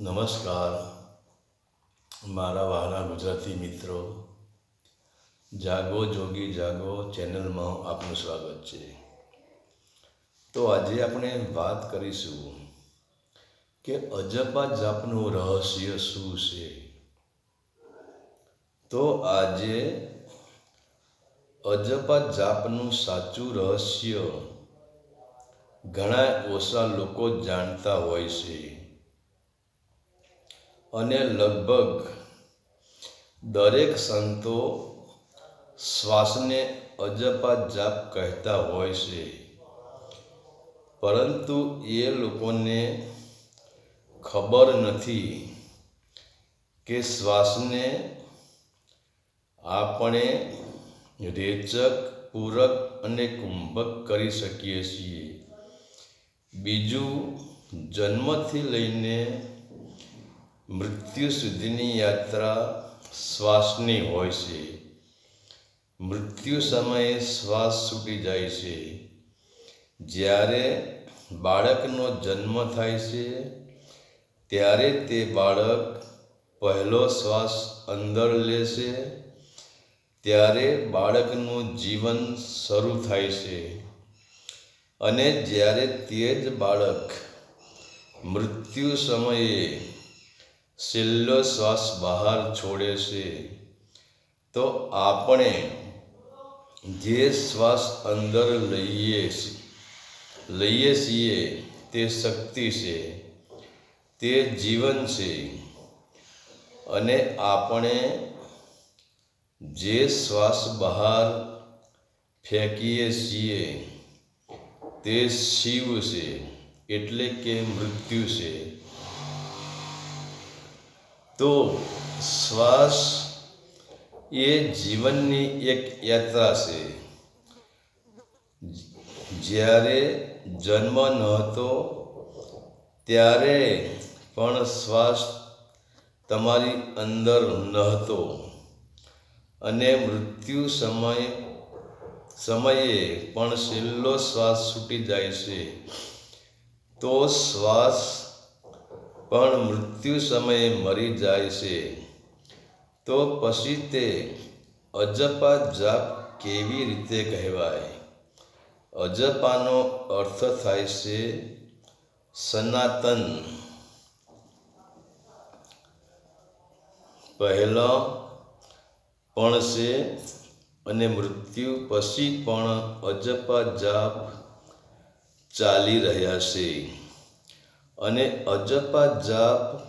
નમસ્કાર. મારા વહાલા ગુજરાતી મિત્રો, જાગો જોગી જાગો ચેનલમાં આપનું સ્વાગત છે. તો આજે આપણે વાત કરીશું કે અજપા જાપનું રહસ્ય શું છે? તો આજે અજપા જાપનું સાચું રહસ્ય ઘણા ઓછા લોકો જાણતા હોય છે. અને લગભગ દરેક સંતો શ્વાસને અજપા જાપ કહેતા હોય છે. પરંતુ એ લોકોને ખબર નથી કે શ્વાસને આપણે રેચક, પૂરક અને કુંભક કરી શકીએ છીએ. બીજું જન્મથી લઈને મૃત્યુ સુધીની યાત્રા શ્વાસની હોય છે. મૃત્યુ સમયે શ્વાસ છૂટી જાય છે. જ્યારે બાળકનો જન્મ થાય છે, ત્યારે તે બાળક પહેલો શ્વાસ અંદર લેશે ત્યારે બાળકનું જીવન શરૂ થાય છે. અને જ્યારે તે જ બાળક મૃત્યુ સમયે છેલ્લો શ્વાસ બહાર છોડે છે, તો આપણે જે શ્વાસ અંદર લઈએ લઈએ છીએ તે શક્તિ છે, તે જીવન છે. અને આપણે જે શ્વાસ બહાર ફેંકીએ છીએ તે શિવ છે, એટલે કે મૃત્યુ છે. તો શ્વાસ એ જીવનની એક યાત્રા છે. જ્યારે જન્મ નહોતો ત્યારે પણ શ્વાસ તમારી અંદર નહોતો. અને મૃત્યુ સમય સમયે પણ છેલ્લો શ્વાસ છૂટી જાય છે. તો શ્વાસ પણ મૃત્યુ સમયે મરી જાય છે. તો પછી તે અજપા જાપ કેવી રીતે કહેવાય? અજપાનો અર્થ થાય છે સનાતન. પહેલો પણ છે અને મૃત્યુ પછી પણ અજપા જાપ ચાલી રહ્યા છે. અને અજપા જાપ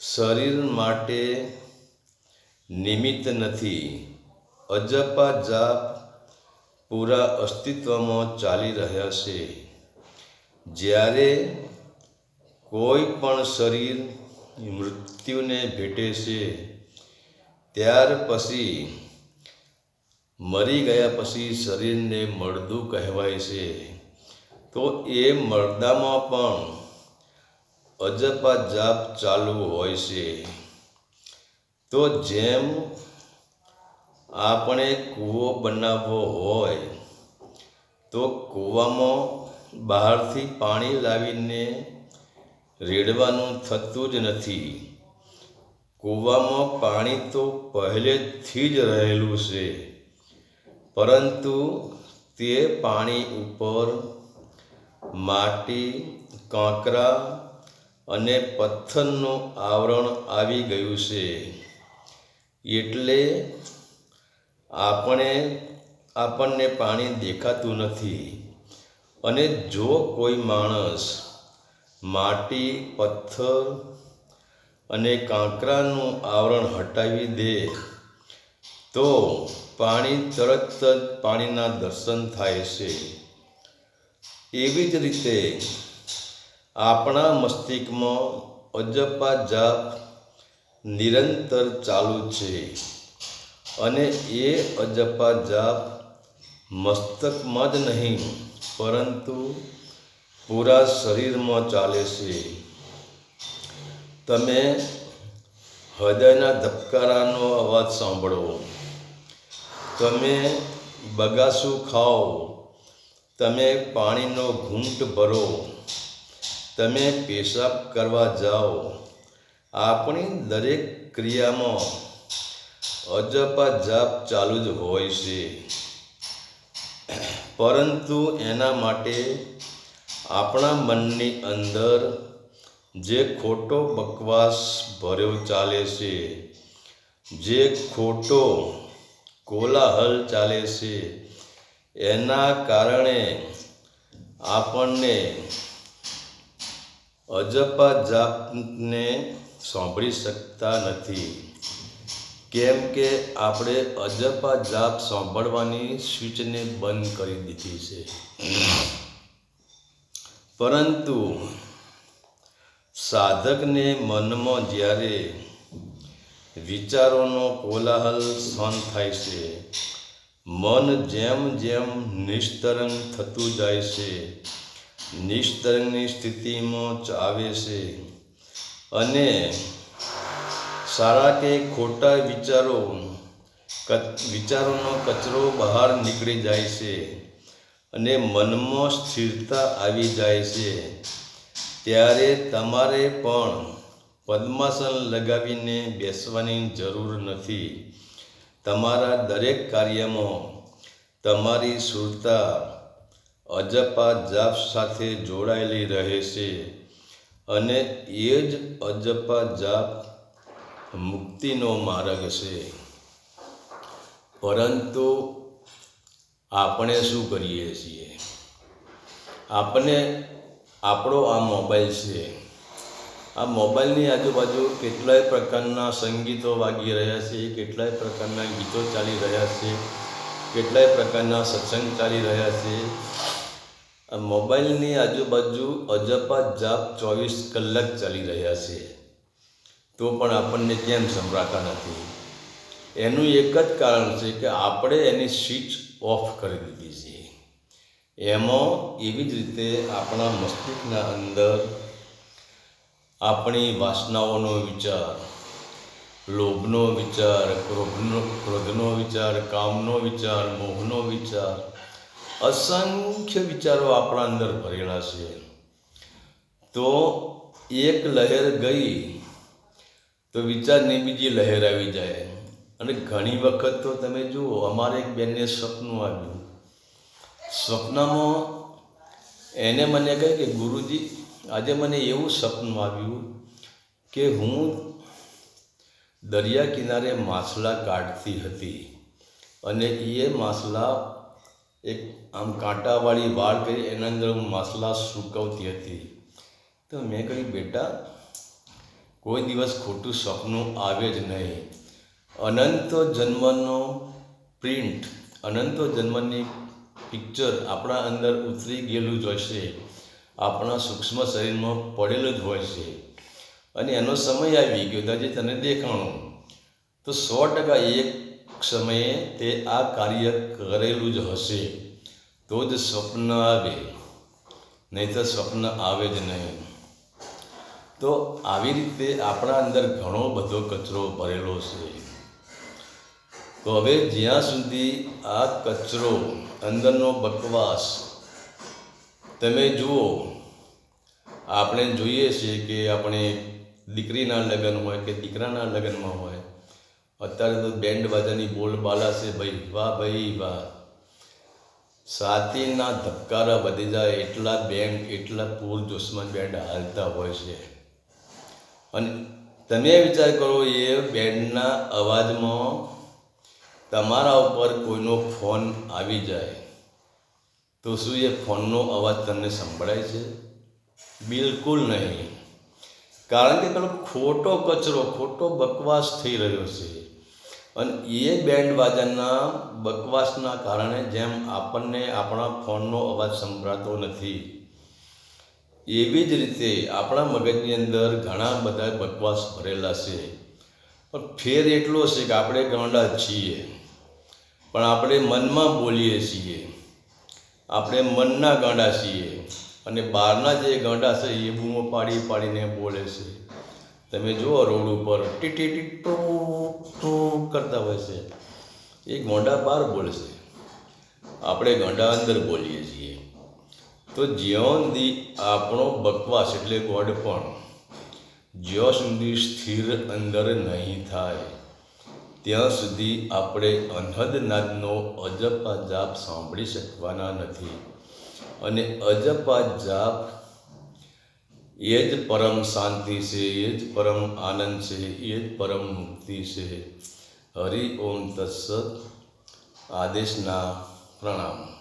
શરીર માટે નિમિત્ત નથી. અજપા જાપ પૂરા અસ્તિત્વમાં ચાલી રહ્યા છે. જ્યારે કોઈ પણ શરીર મૃત્યુને ભેટે છે, ત્યાર પછી મરી ગયા પછી શરીરને મળદું કહેવાય છે. તો એ મળદામાં પણ અજપા જાપ ચાલુ હોય છે. તો જેમ આપણે કૂવો બનાવવો હોય, તો કૂવામાં બહારથી પાણી લાવીને રેડવાનું થતું જ નથી. કૂવામાં પાણી તો પહેલેથી જ રહેલું છે. પરંતુ તે પાણી ઉપર, માટી, કાંકરા અને પથ્થરનું આવરણ આવી ગયું છે. એટલે આપણે આપણને પાણી દેખાતું નથી. અને જો કોઈ માણસ માટી, પથ્થર અને કાંકરાનું આવરણ હટાવી દે તો પાણી તરત જ પાણીના દર્શન થાય છે. એવી જ રીતે આપણા મસ્તિષ્કમાં અજપા જાપ નિરંતર ચાલુ છે અને એ અજપા જાપ મસ્તકમાં જ નહીં, પરંતુ પૂરા શરીરમાં ચાલે છે. તમે હૃદયના ધબકારાનો અવાજ સાંભળો. તમે બગાસું ખાઓ, તમે પાણીનો ઘૂંટ ભરો, તમે પેશાબ કરવા જાઓ. આપણી દરેક ક્રિયામાં અજપા જાપ ચાલુ જ હોય છે. પરંતુ એના માટે આપણા મનની અંદર જે ખોટો બકવાસ ભર્યો ચાલે છે, જે ખોટો કોલાહલ ચાલે છે. એના કારણે આપણને અજપા જાપને સાંભળી શકતા નથી. કેમ કે આપણે અજપા જાપ સાંભળવાની સ્વિચને બંધ કરી દીધી છે. પરંતુ સાધકને મનમાં જ્યારે વિચારોનો કોલાહલ સહન થાય છે. મન જેમ જેમ નિસ્તરંગ થતું જાય છે નિસ્તરંગની સ્થિતિમાં આવે છે. અને સારા કે ખોટા વિચારો વિચારોનો કચરો બહાર નીકળી જાય છે અને મનમાં સ્થિરતા આવી જાય છે. ત્યારે તમારે પણ પદ્માસન લગાવીને બેસવાની જરૂર નથી. તમારા દરેક કાર્યમાં તમારી સુરતા અજપા જાપ સાથે જોડાયેલી રહે છે અને એ જ અજપા જાપ મુક્તિનો માર્ગ છે. પરંતુ આપણે શું કરીએ છીએ? આપણે, આપણો આ મોબાઈલ છે. આ મોબાઈલની આજુબાજુ કેટલાય પ્રકારના સંગીતો વાગી રહ્યા છે, કેટલાય પ્રકારના ગીતો ચાલી રહ્યા છે, કેટલાય પ્રકારના સત્સંગ ચાલી રહ્યા છે. આ મોબાઈલની આજુબાજુ અજપા જાપ ચોવીસ કલાક ચાલી રહ્યા છે. તો પણ આપણને કેમ સંભળાતા નથી? એનું એક જ કારણ છે કે આપણે એની સ્વિચ ઓફ કરી દીધી છે. એમાં એવી જ રીતે આપણા મસ્તિષ્કના અંદર આપણી વાસનાઓનો વિચાર, લોભનો વિચાર, ક્રોધનો ક્રોધનો વિચાર, કામનો વિચાર, મોહનો વિચાર, અસંખ્ય વિચારો આપણા અંદર ભરેલા છે. તો એક લહેર ગઈ, તો વિચારની બીજી લહેર આવી જાય. અને ઘણી વખત તો તમે જુઓ, અમારે એક બેનને સપનું આવ્યું. સપનામાં એને મને કહે કે, ગુરુજી આજે મને એવું સપનું આવ્યું કે હું દરિયા કિનારે માછલા કાઢતી હતી અને એ માછલા એક આમ કાંટાવાળી વાળ કરી એના અંદર હું માછલા સૂકવતી હતી. તો મેં કહ્યું, બેટા, કોઈ દિવસ ખોટું સપનું આવે જ નહીં. અનંત જન્મનો પ્રિન્ટ, અનંત જન્મની પિક્ચર આપણા અંદર ઉતરી ગયેલું જ હશે. આપણા સૂક્ષ્મ શરીરમાં પડેલું જ હોય છે. અને એનો સમય આવી ગયો તો જે તને દેખાણું. તો સો ટકા એક સમયે તે આ કાર્ય કરેલું જ હશે. તો જ સ્વપ્ન આવે. નહીં તો સ્વપ્ન આવે જ નહીં. તો આવી રીતે આપણા અંદર ઘણો બધો કચરો ભરેલો છે. તો હવે જ્યાં સુધી આ કચરો અંદરનો બકવાસ તમે જુઓ, આપણે જોઈએ છીએ કે આપણે દીકરીના લગ્ન હોય કે દીકરાના લગ્નમાં હોય, અત્યારે તો બેન્ડ બાજાની બોલ બાલા છે ભાઈ. વાહ ભાઈ, વાહ. સાતીના ધબકારા વધી જાય એટલા બેન્ડ એટલા પૂર જોશમાં બેન્ડ હાલતા હોય છે. અને તમે વિચાર કરો, એ બેન્ડના અવાજમાં તમારા ઉપર કોઈનો ફોન આવી જાય. તો શું એ ફોનનો અવાજ તમને સંભળાય છે? બિલકુલ નહીં. કારણ કે પેલો ખોટો કચરો, ખોટો બકવાસ થઈ રહ્યો છે. અને એ બેન્ડ બાજાના બકવાસના કારણે જેમ આપણને આપણા ફોનનો અવાજ સંભળાતો નથી, એવી જ રીતે આપણા મગજની અંદર ઘણા બધા બકવાસ ભરેલા છે. પણ ફેર એટલો છે કે આપણે ગાંડા છીએ. પણ આપણે મનમાં બોલીએ છીએ. આપણે મનના ગાંડા છીએ અને બહારના જે ગાંડા છે એ બૂમો પાડી પાડીને બોલે છે. તમે જુઓ રોડ ઉપર ટીટી ટી ટો ટુ કરતા હોય છે. એ ગોંડા બહાર બોલશે આપણે ગાંડા અંદર બોલીએ છીએ. તો જ્યાં સુધી આપણો બકવાસ એટલે ગોડ પણ, જ્યાં સુધી સ્થિર અંદર નહીં થાય ત્યાં સુધી આપણે અનહદનાદનો અજપા જાપ સાંભળી શકવાના નથી. અને અજપા જાપ એ જ પરમ શાંતિ છે, એ જ પરમ આનંદ છે, એ જ પરમ મુક્તિ છે. હરિ ઓમ તત્સત આદેશના પ્રણામ.